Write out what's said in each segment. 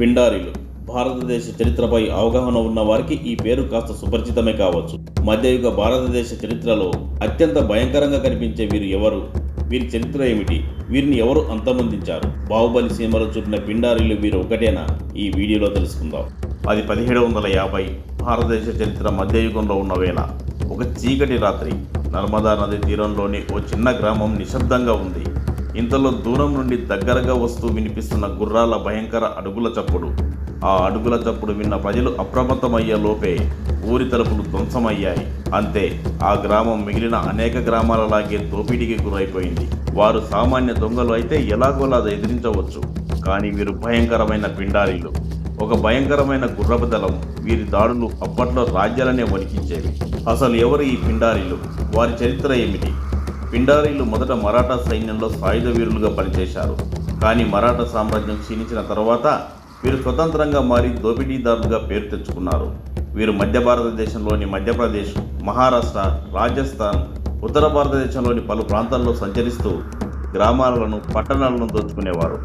పిండారీలు. భారతదేశ చరిత్రపై అవగాహన ఉన్న వారికి ఈ పేరు కాస్త సుపరిచితమే కావచ్చు. మధ్యయుగ భారతదేశ చరిత్రలో అత్యంత భయంకరంగా కనిపించే వీరు ఎవరు? వీరి చరిత్ర ఏమిటి? వీరిని ఎవరు అంతమొందించారు? బాహుబలి సినిమాలో చూపిన పిండారీలు వీరు ఒకటేనా? ఈ వీడియోలో తెలుసుకుందాం. అది పదిహేడు వందల యాభై భారతదేశ చరిత్ర మధ్యయుగంలో ఉన్న వేళ ఒక చీకటి రాత్రి నర్మదా నది తీరంలోని ఓ చిన్న గ్రామం నిశ్శబ్దంగా ఉంది. ఇంతలో దూరం నుండి దగ్గరగా వస్తూ వినిపిస్తున్న గుర్రాల భయంకర అడుగుల చప్పుడు. ఆ అడుగుల చప్పుడు విన్న ప్రజలు అప్రమత్తమయ్యే లోపే ఊరి తలుపులు ధ్వంసమయ్యాయి. అంతే ఆ గ్రామం మిగిలిన అనేక గ్రామాలలాగే దోపిడీకి గురైపోయింది. వారు సామాన్య దొంగలు అయితే ఎలాగోలా ఎదిరించవచ్చు. కానీ వీరు భయంకరమైన పిండారీలు. ఒక భయంకరమైన గుర్రపు దళం వీరి దాడులు అప్పట్లో రాజ్యాలనే వణికించేవి. అసలు ఎవరు ఈ పిండారీలు? వారి చరిత్ర ఏమిటి? పిండారీలు మొదట మరాఠా సైన్యంలో సాయుధ వీరులుగా పనిచేశారు. కానీ మరాఠా సామ్రాజ్యం క్షీణించిన తర్వాత వీరు స్వతంత్రంగా మారి దోపిడీదారులుగా పేరు తెచ్చుకున్నారు. వీరు మధ్య భారతదేశంలోని మధ్యప్రదేశ్ మహారాష్ట్ర రాజస్థాన్ ఉత్తర భారతదేశంలోని పలు ప్రాంతాల్లో సంచరిస్తూ గ్రామాలను పట్టణాలను దోచుకునేవారు.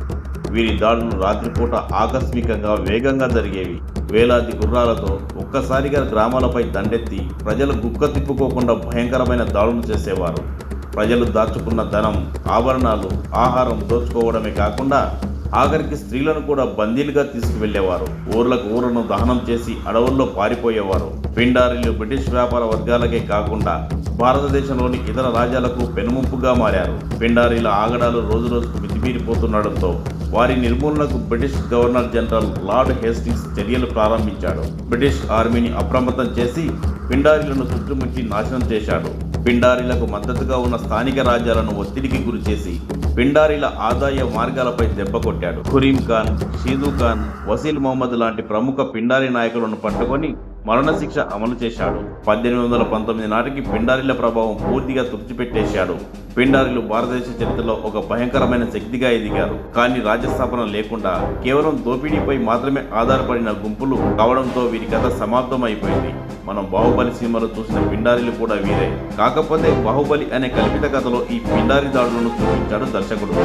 వీరి దాడులు రాత్రిపూట ఆకస్మికంగా వేగంగా జరిగేవి. వేలాది గుర్రాలతో ఒక్కసారిగా గ్రామాలపై దండెత్తి ప్రజలు గుక్క తిప్పుకోకుండా భయంకరమైన దాడులు చేసేవారు. ప్రజలు దాచుకున్న ధనం ఆభరణాలు ఆహారం దోచుకోవడమే కాకుండా ఆఖరికి స్త్రీలను కూడా బందీలుగా తీసుకువెళ్ళేవారు ఊర్లకు ఊరును దహనం చేసి అడవుల్లో పారిపోయేవారు. పిండారీలు బ్రిటిష్ వ్యాపార వర్గాలకే కాకుండా భారతదేశంలోని ఇతర రాజ్యాలకు పెనుముంపుగా మారారు. పిండారీల ఆగడాలు రోజురోజుకు మితిమీరిపోతుండటంతో వారి నిర్మూలనకు British governor general Lord Hastings చర్యలు ప్రారంభించాడు. బ్రిటిష్ ఆర్మీని అప్రమత్తం చేసి పిండారీలను చుట్టుముట్టి నాశనం చేశాడు. పిండారీలకు మద్దతుగా ఉన్న స్థానిక రాజ్యాలను ఒత్తిడికి గురిచేసి పిండారీల ఆదాయ మార్గాలపై దెబ్బ కొట్టాడు. ఖురీం ఖాన్ షీదు ఖాన్ వసీల్ మొహమ్మద్ లాంటి ప్రముఖ పిండారీ నాయకులను పట్టుకొని మరణశిక్ష అమలు చేశాడు. పద్దెనిమిది వందల పంతొమ్మిది నాటికి పిండారీల ప్రభావం పూర్తిగా తుడిచిపెట్టేశాడు. పిండారీలు భారతదేశ చరిత్రలో ఒక భయంకరమైన శక్తిగా ఎదిగారు. కానీ రాజ్యస్థాపన లేకుండా కేవలం దోపిడీపై మాత్రమే ఆధారపడిన గుంపులు కావడంతో వీరి కథ సమాప్తం అయిపోయింది మనం బాహుబలి సినిమాలో చూసిన పిండారీలు కూడా వీరే. కాకపోతే బాహుబలి అనే కల్పిత కథలో ఈ పిండారి దాడులను చూపించాడు దర్శకుడు.